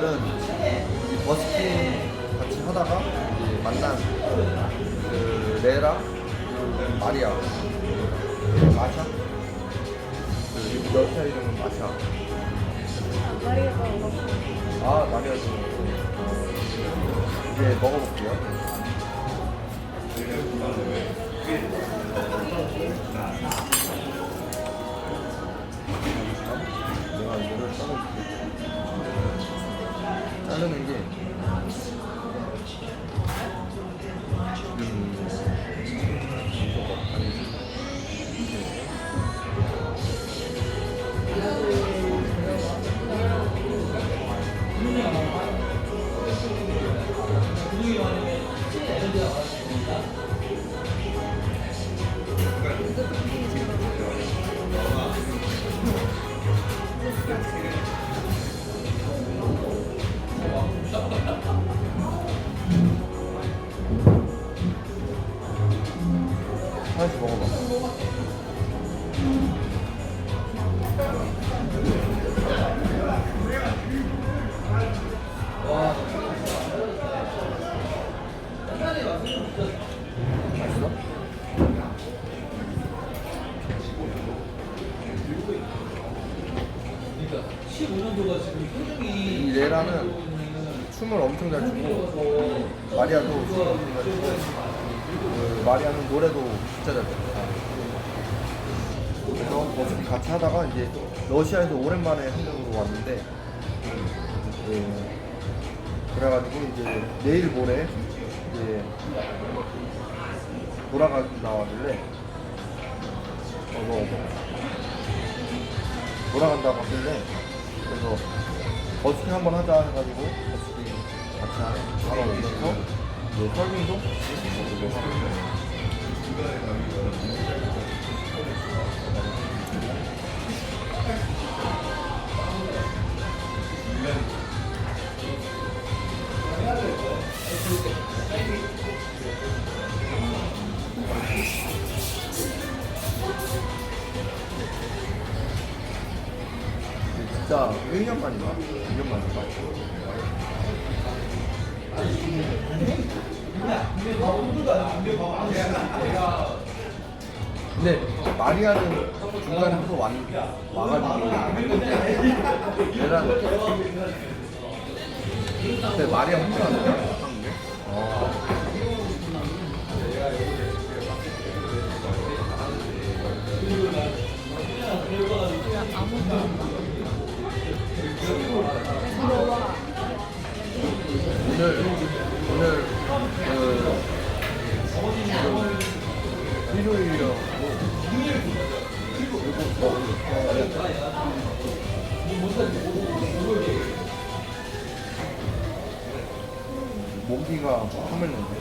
이 버스킹 같이 하다가 이제 만난 그 레라, 그 마리아, 마샤, 그 여자 이름은 마샤. 마리아가. 아 마리아도 이제 먹어볼게요. 내 자르는 게 엄청 잘 추고 마리아도 잘 추고 그 마리아는 노래도 진짜 잘 추고 그래서 버스킹 같이 하다가 이제 러시아에서 오랜만에 한국으로 왔는데 네, 그래가지고 이제 내일 모레 이제 돌아가 나와길래? 어머 돌아간다고 하길래 그래서 버스킹 한번 하자 해가지고 버스킹 같이 하- 하러 오면서 이제 설빙도 진짜 1년 만인가? 2년 만인가? 근데 마리아는 중간에 한번 왔, 와가지고 얘랑 근데 마리아 혼자 왔는데? 어. 오늘 오늘 그 일요일이라고 모기가 화면인데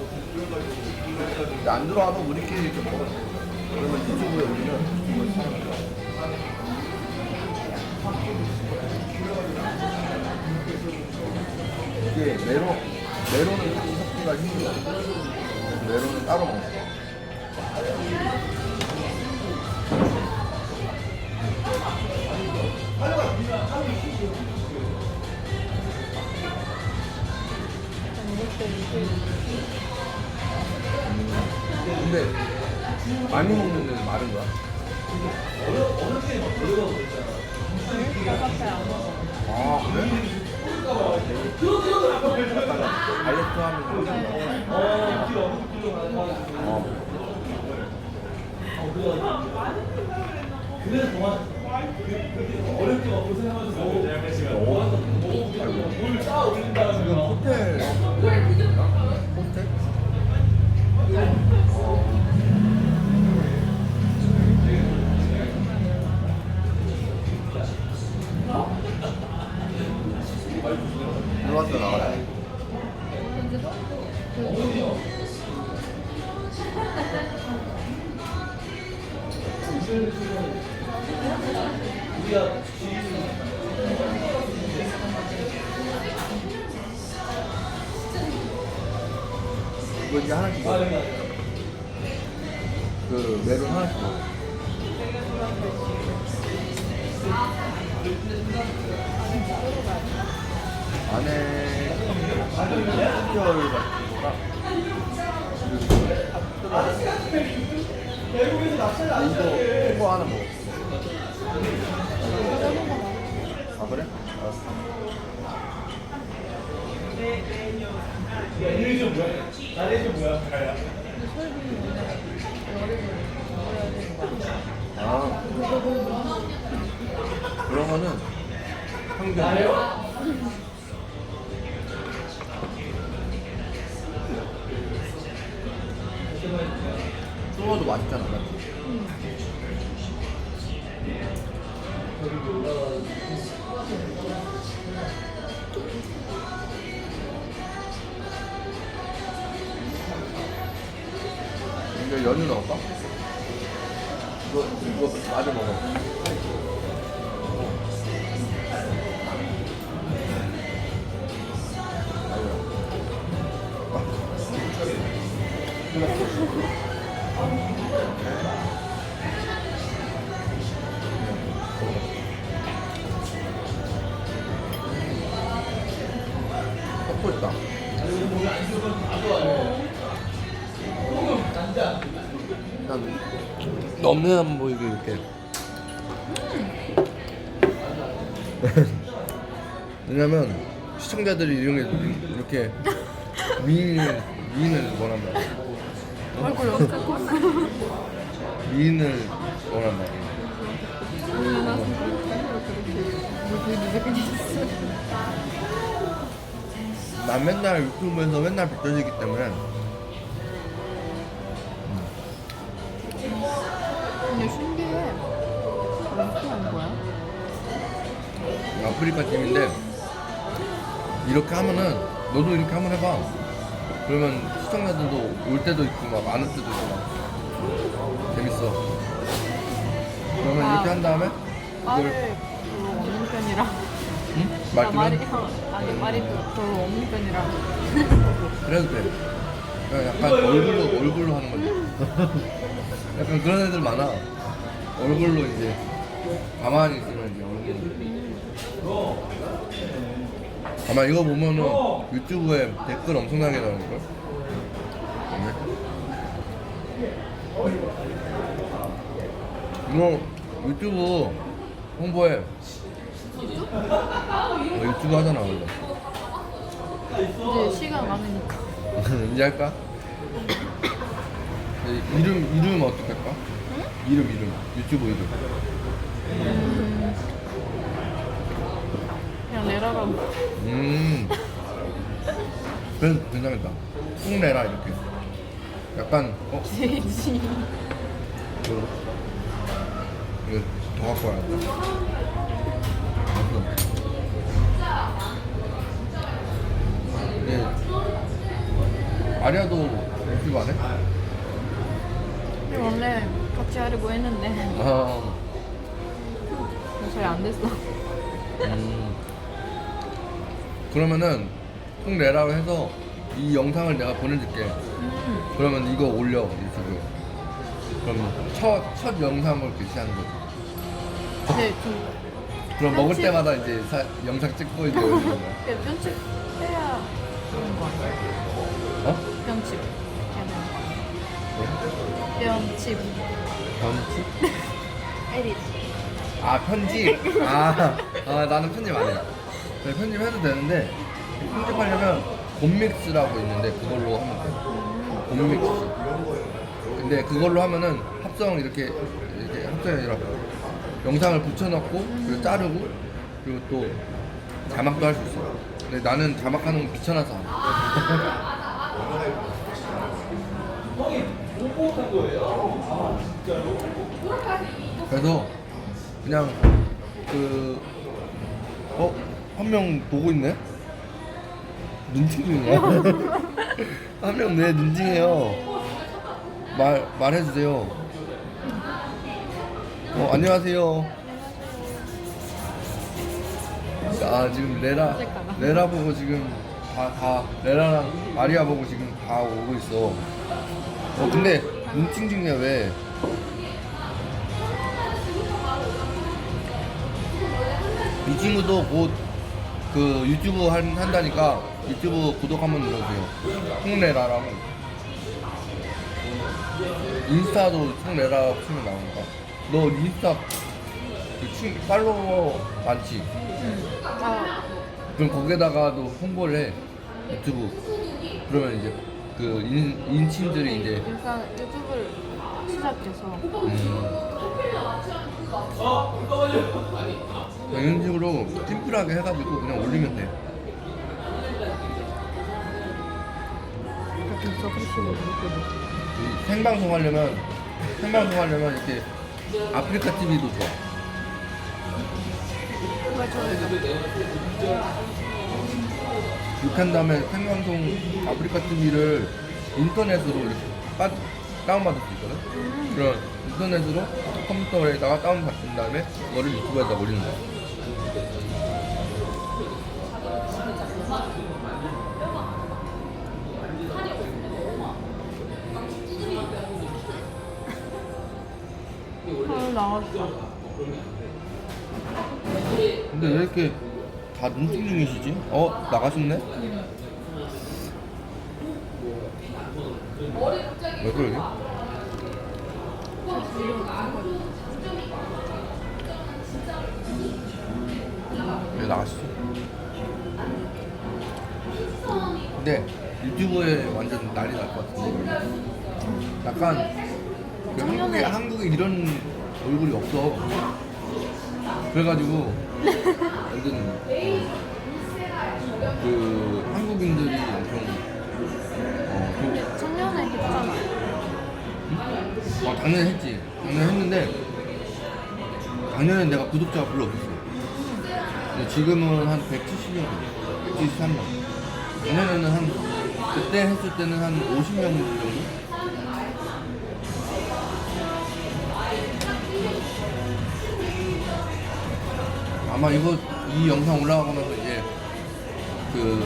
근데 안 들어와도 우리끼리 이렇게 먹어 그러면 유튜브에 올리면 이걸 사는 거야 이게 메로는 같이 섞기가 힘들어 메로는 따로 먹어 근데 많이 먹는 데는 마른 거야? 카페 안 먹어. 아 그래? 약간 다이어트 하면서 어. 지금 호텔 호텔? 한결 같은 거랑 이거 이거 하나 먹어. 아 그래? 알았어. 아 그러면은 평균 숭어도 맛있잖아 맞지? 이거 연유 넣을까? 이거 이거 마저 먹어. 넘는 안 보이게 이렇게. 왜냐면 시청자들이 이런 게 이렇게 미인을 미인을 원한 말이야. 얼굴 컸어. 미인을 원한 말이야. 난 맨날 유튜브에서 맨날 뱉어지기 때문에 어떻게 하는 거야? 아프리카 팀인데 이렇게 하면은 너도 이렇게 한번 해봐. 그러면 시청자들도 올 때도 있고 막 안 올 때도 있고 막 재밌어. 그러면 아. 이렇게 한 다음에 말을 이걸 별로 없는 편이라. 응? 나말 말이 주면 아니 말이 별로 없는 편이라. 그래도 돼. 그냥 약간 얼굴로 얼굴로 하는 거지. 약간 그런 애들 많아. 얼굴로 이제 가만히 있으면 이제 얼굴로. 아마 이거 보면은 유튜브에 댓글 엄청나게 나올걸? 이거 유튜브 홍보해. 너 유튜브 하잖아 원래. 이제 시간 많으니까. 이제 할까? 네, 이름 이름 어떻게 할까? 이름 이름 유튜브 이름. 그냥 내려가. 음. 그래도 괜찮겠다. 쑥 내라 이렇게. 약간 어 돼지. 이거 이거 더 갖고 와야 돼. 네. 아리아도 유튜브 안 해? 원래 같이 하려고 했는데 아. 그러면은 꼭 내라고 해서 이 영상을 내가 보내줄게. 음. 그러면 이거 올려 유튜브에. 그럼 첫, 첫 영상을 게시하는 거지. 근데 좀 그럼 먹을 편집. 때마다 이제 사- 영상 찍고 이제 올리는 거야. 그냥 편집해야 되는 거 아니야? 어? 편집 아니야? 편집. 편집? 에디트. 아 편집. 아, 아 나는 편집 안 해. 그래, 편집해도 되는데 편집하려면 곰믹스라고 있는데 그걸로 하면 돼. 곰믹스. 근데 그걸로 하면은 합성 이렇게 이렇게 합성이 아니라 영상을 붙여넣고 그리고 자르고 그리고 또 자막도 할 수 있어. 근데 나는 자막하는 거 귀찮아서 안 해. 그래서 그냥 그 어? 한 명 보고 있네? 눈팅 중이야? 한명내 눈팅해요. 말, 말해주세요. 어 안녕하세요. 아 지금 레라 레라 보고 지금 다, 다 레라랑 아리아 보고 지금 다 오고 있어. 어 근데 눈팅 중이야 왜? 이 친구도 곧 그 유튜브 한, 한다니까 유튜브 구독 한번 눌러주세요. 홍레라라고. 인스타도 홍레라 치면 나오니까. 너 인스타 그 친, 팔로워 많지? 응. 아, 그럼 거기에다가도 홍보를 해. 유튜브. 그러면 이제 그 인, 인친들이 이제 일단 유튜브를 시작해서 음. 이런 식으로 심플하게 해가지고 그냥 올리면 돼. 이 생방송 하려면 생방송 하려면 이렇게 아프리카 TV도 좋아. 이렇게 한 다음에 생방송 아프리카 TV를 인터넷으로 이렇게 빠, 다운받을 수 있거든. 그럼 인터넷으로 컴퓨터에다가 다운받은 다음에 그거를 유튜브에다 올리는 거야. 근데 왜 이렇게 다 눈팅 중이시지? 어 나가셨네? 왜 그러지? 왜 나가시죠? 근데 유튜브에 완전 난리 날 것 같은데 약간 그 한국에 한국에 이런 얼굴이 없어 그래가지고 완전 그 한국인들이 엄청 어, 그, 작년에 했잖아. 어 작년에 했지 작년에 했는데 작년에 내가 구독자가 별로 없었어 근데 지금은 한 170명 173명 작년에는 한 그때 했을 때는 한 50명 정도? 아마 이거 이 영상 올라가고 나서 이제 그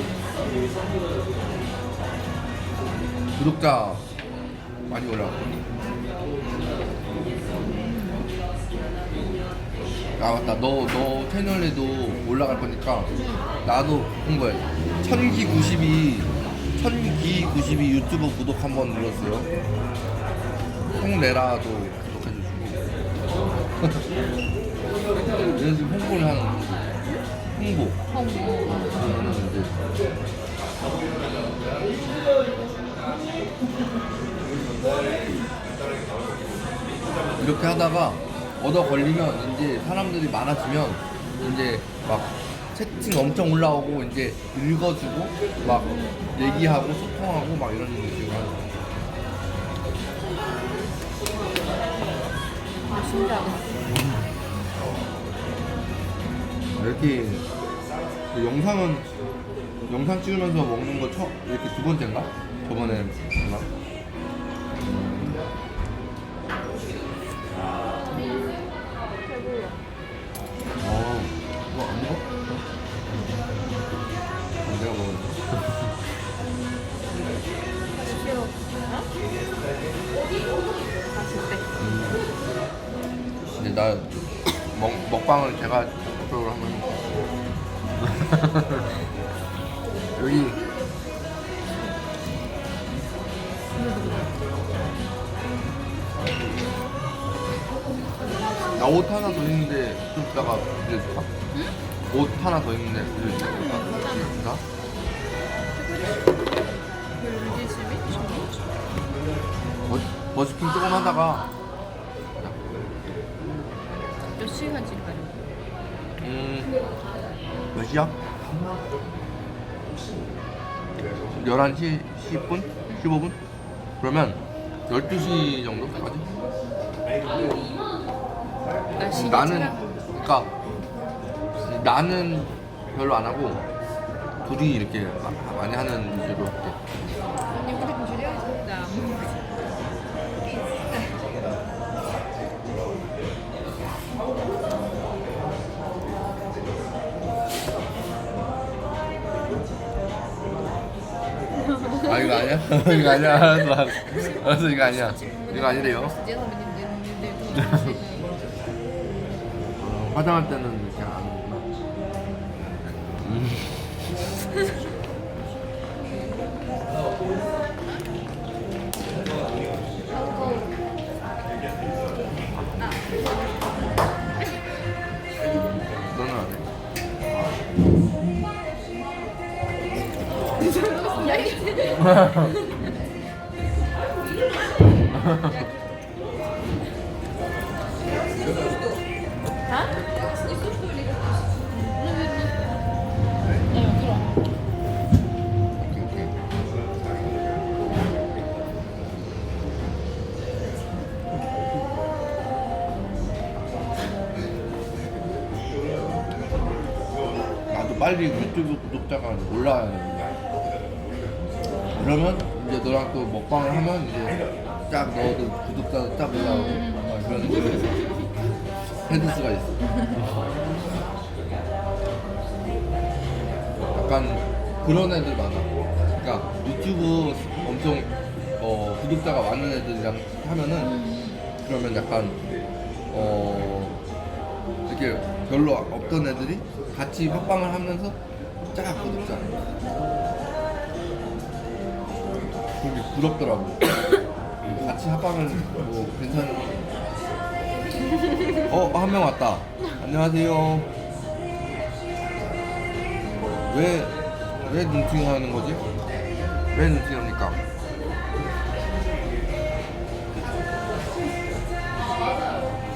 구독자 많이 올라갈 거야. 아 맞다. 너 너 채널에도 올라갈 거니까 나도 홍보해 천기 92 천기 92 유튜브 구독 한번 눌러주세요. 홍레라도 구독해 주시고 얘는 지금 홍보를 하는 거지 홍보 홍보. 이렇게 하다가 얻어 걸리면 이제 사람들이 많아지면 이제 막 채팅 엄청 올라오고 이제 읽어주고 막 얘기하고 소통하고 막 이런 식으로 하는 거야. 아, 신기하다. 이렇게 그 영상은 영상 찍으면서 먹는 거 처, 이렇게 두 번째인가? 저번에 했나? 음. 어, 이거 안 먹어? 어, 내가 먹었는데. 싫어. 어? 맛있대. 근데 나 먹, 먹방을 제가 적극적으로 한번. 여기 나 옷 하나 더 있는데 좀 이따가 빌려줄까? 옷 하나 더 있는데 빌려줄까? 버, 버스킹 조금 하다가 몇 시간? 음, 몇 시야? 11시 10분? 15분? 그러면 12시 정도 가지? 날씨 나는, 그니까, 나는 별로 안 하고, 둘이 이렇게 마- 많이 하는 위주로 할게. 아, 이거 아니야? 이거 아니야? 알았어, 알았어. 알았어, 이거 아니야. 이거 아니래요. 이제 선배님 어, 화장할 때는 나도 빨리 유튜브 구독자가 올라야 되는데 그러면 이제 너랑 또 먹방을 하면 이제 쫙 너도 구독자 쫙 올라오고 막 이런 그 헤드스가 있어. 약간 그런 애들 많아. 그러니까 유튜브 엄청 어, 구독자가 많은 애들이랑 하면은 그러면 약간 어 이렇게 별로 없던 애들이 같이 합방을 하면서 쫙 구독자. 그게 부럽더라고. 같이 합방을 뭐 괜찮은. 어, 한 명 왔다. 안녕하세요. 왜, 왜 눈팅 하는 거지? 왜 눈팅 합니까?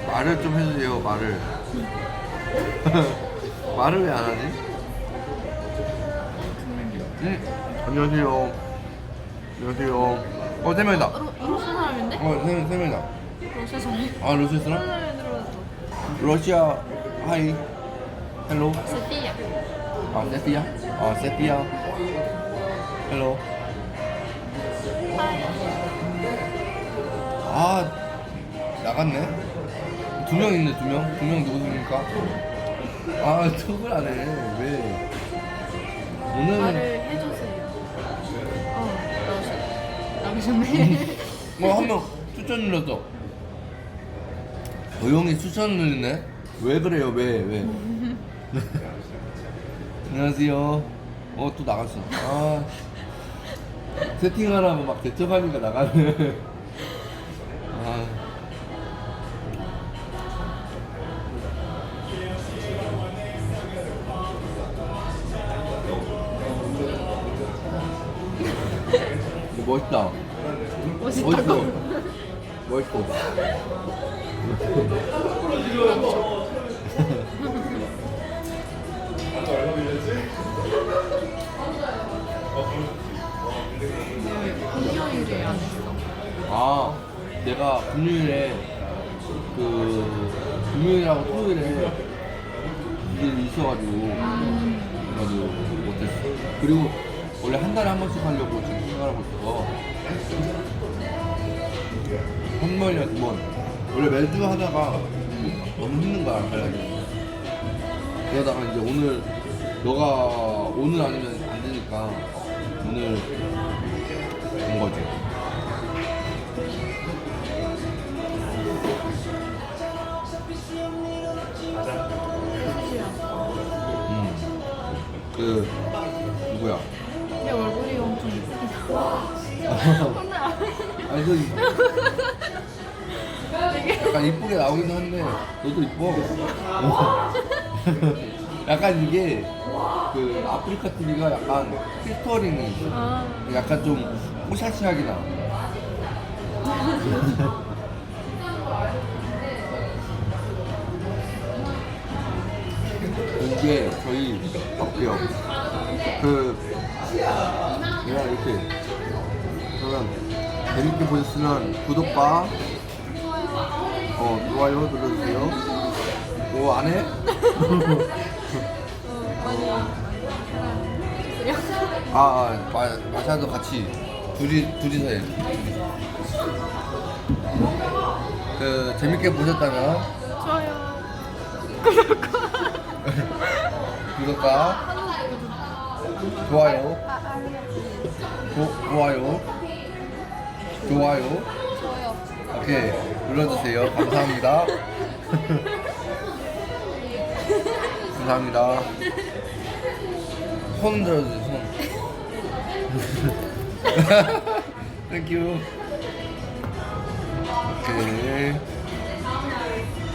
말을 좀 해주세요, 말을. 말을 왜 안 하지? 응, 안녕하세요. 안녕하세요. 어, 세 명이다. 로, 로션 사람인데? 어, 세, 명- 세 명이다. 로션 사람. 아? 사람에 들어왔어. 러시아, 하이. 헬로. 세피야. 아, 세피야? 아, 세피야. 헬로. 아, 나갔네. 두 명 있네, 두 명. 두 명 누구십니까? 아, 톡을 안 해. 왜? 오늘은. 말을 나오셨, 나오셨네. 뭐, 한명 추천 눌렀어. 도영이 추천 눌리네? 왜 그래요, 왜, 왜? 안녕하세요. 어, 또 나갔어. 아. 세팅하라고 막 대처하니까 나가네. 아. 멋있다. 멋있다. 멋있어. 멋있어. 금요일에 안 했어. 아, 내가 금요일에 그 금요일하고 토요일에 일이 있어가지고 그래가지고 못했어. 그리고 원래 한 달에 한 번씩 하려고 지금 생각하고 있어서 한 번이나 두 번. 원래 매주 하다가 너무 힘든 거야 하려고. 그러다가 이제 오늘 너가 오늘 아니면 안 되니까 오늘 온 거지. 음. 그 누구야? 내 얼굴이 엄청 나와. 아니 그 약간 이쁘게 나오긴 한데 너도 이뻐. 어. 약간 이게 그 아프리카 TV가 약간 필터링이 있어. 아, 약간 좀 뽀샤시하게 나와. 이게 저희 어때요? 그 내가 이렇게 그러면 재밌게 보셨으면 구독과 어 좋아요 눌러주세요. 뭐 안 해? 아, 아 마, 마샤도 같이 둘이 둘이서 해. 그 재밌게 보셨다면 좋아요. 구독과 좋아요, 조, 좋아요, 좋아요, 좋아요. 오케이 눌러주세요. 감사합니다. 감사합니다. 손 흔들어주세요 손 땡큐 오케이